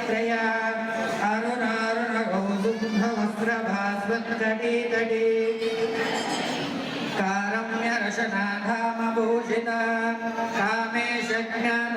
త్రయా అరుణారుణ కౌదుంభ వస్త్రభాస్వత్కటీ తటీ కారమ్యరశనాధామభూషిత కామేశ జ్ఞాన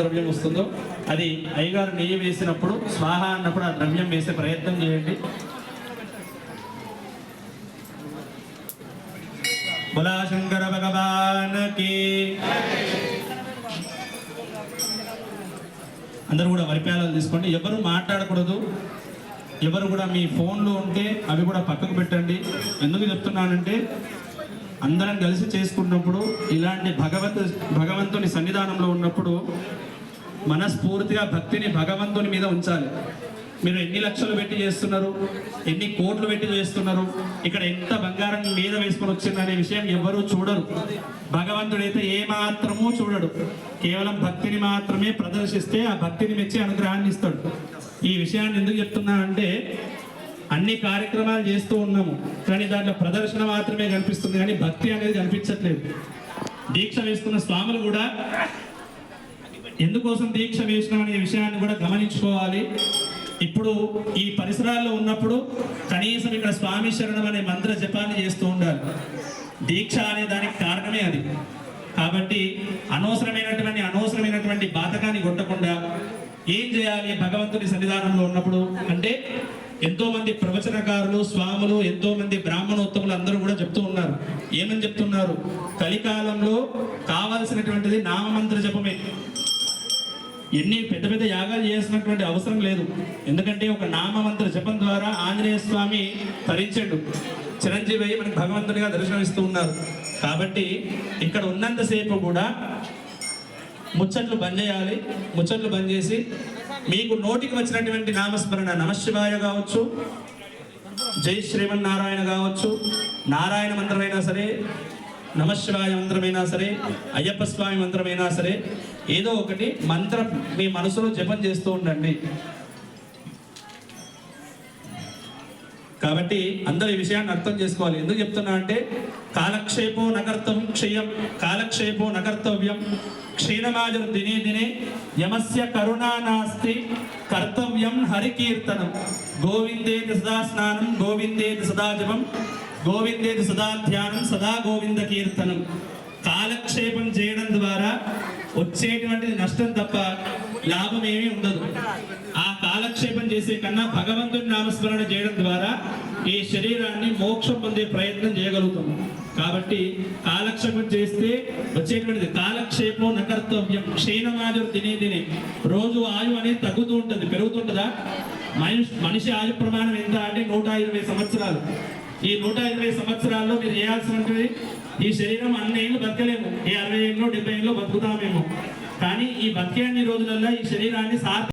ద్రవ్యం వస్తుందో అది అయ్యగారు నెయ్యి వేసినప్పుడు స్వాహ అన్నప్పుడు ఆ ద్రవ్యం వేసే ప్రయత్నం చేయండి. బులాశంకర భగవానకి. అందరూ కూడా వరిప్యాలను తీసుకోండి. ఎవరు మాట్లాడకూడదు. ఎవరు కూడా మీ ఫోన్లు ఉంటే అవి కూడా పక్కకు పెట్టండి. ఎందుకు చెప్తున్నానంటే అందరం కలిసి చేసుకున్నప్పుడు ఇలాంటి భగవంతు భగవంతుని సన్నిధానంలో ఉన్నప్పుడు మనస్ఫూర్తిగా భక్తిని భగవంతుని మీద ఉంచాలి. మీరు ఎన్ని లక్షలు పెట్టి చేస్తున్నారు? ఎన్ని కోట్లు పెట్టి చేస్తున్నారు? ఇక్కడ ఎంత బంగారం మీద వేసుకొని వచ్చిందనే విషయం ఎవరూ చూడరు. భగవంతుడైతే ఏ మాత్రమూ చూడడు. కేవలం భక్తిని మాత్రమే ప్రదర్శిస్తే ఆ భక్తిని మెచ్చి అనుగ్రహాన్ని ఇస్తాడు. ఈ విషయాన్ని ఎందుకు చెప్తున్నా అంటే అన్ని కార్యక్రమాలు చేస్తూ ఉన్నాము. కానీ దాంట్లో ప్రదర్శన మాత్రమే కనిపిస్తుంది. కానీ భక్తి అనేది కనిపించట్లేదు. దీక్ష వేస్తున్న స్వాములు కూడా ఎందుకోసం దీక్ష వేసినాం అనే విషయాన్ని కూడా గమనించుకోవాలి. ఇప్పుడు ఈ పరిసరాల్లో ఉన్నప్పుడు కనీసం ఇక్కడ స్వామి శరణం అనే మంత్ర జపాన్ని చేస్తూ ఉండాలి. దీక్ష అనే దానికి కారణమే అది. కాబట్టి అనవసరమైనటువంటి అనవసరమైనటువంటి బాధకాన్ని కొట్టకుండా ఏం చేయాలి? భగవంతుని సన్నిధానంలో ఉన్నప్పుడు అంటే ఎంతో మంది ప్రవచనకారులు స్వాములు ఎంతో మంది బ్రాహ్మణోత్తములు అందరూ కూడా చెప్తూ ఉన్నారు. ఏమని చెప్తున్నారు? కలికాలంలో కావాల్సినటువంటిది నామమంత్ర జపమే. ఎన్ని పెద్ద పెద్ద యాగాలు చేసినటువంటి అవసరం లేదు. ఎందుకంటే ఒక నామమంత్ర జపం ద్వారా ఆంజనేయ స్వామి తరించాడు. చిరంజీవి అయ్యి మనకి భగవంతునిగా దర్శనమిస్తూ ఉన్నారు. కాబట్టి ఇక్కడ ఉన్నంతసేపు కూడా ముచ్చట్లు బంద్ చేయాలి. ముచ్చట్లు బంద్ చేసి మీకు నోటికి వచ్చినటువంటి నామస్మరణ నమశివాయ కావచ్చు జై శ్రీమన్నారాయణ కావచ్చు నారాయణ మంత్రమైనా సరే నమశివాయ మంత్రమైనా సరే అయ్యప్ప స్వామి మంత్రమైనా సరే ఏదో ఒకటి మంత్రం మీ మనసులో జపం చేస్తూ ఉండండి. కాబట్టి అందరూ ఈ విషయాన్ని అర్థం చేసుకోవాలి. ఎందుకు చెప్తున్నా అంటే కాలక్షేపో నకర్తం క్షయం కాలక్షేపో నకర్తవ్యం క్షీణమాజరు దినే దినే యమస్య కరుణా నాస్తి కర్తవ్యం హరికీర్తనం. గోవిందేతి సదా స్నానం గోవిందేతి సదా జపం గోవిందేతి సదా ధ్యానం సదా గోవింద కీర్తనం. కాలక్షేపం చేయడం ద్వారా వచ్చేటువంటి నష్టం తప్ప లాభం ఏమీ ఉండదు. ఆ కాలక్షేపం చేసే కన్నా భగవంతుని నామస్మరణ చేయడం ద్వారా ఈ శరీరాన్ని మోక్షం పొందే ప్రయత్నం చేయగలుగుతాం కాబట్టి కాలక్షేపం చేస్తే వచ్చేటువంటిది కాలక్షేపం నకర్తవ్యం క్షీణమాజు తినే తినే. రోజు ఆయు అనేది తగ్గుతూ ఉంటుంది. పెరుగుతుంటుందా? మనిషి మనిషి ఆయు ప్రమాణం ఎంత అంటే నూట ఇరవై సంవత్సరాలు. ఈ నూట ఇరవై సంవత్సరాల్లో మీరు చేయాల్సినటువంటి ఈ శరీరం అన్ని ఏళ్ళు బతకలేము. ఈ అరవై ఏళ్ళు డెబ్బై ఏళ్ళు బతుకుతామేమో. కానీ ఈ బతికే అన్ని రోజులలో ఈ శరీరాన్ని సార్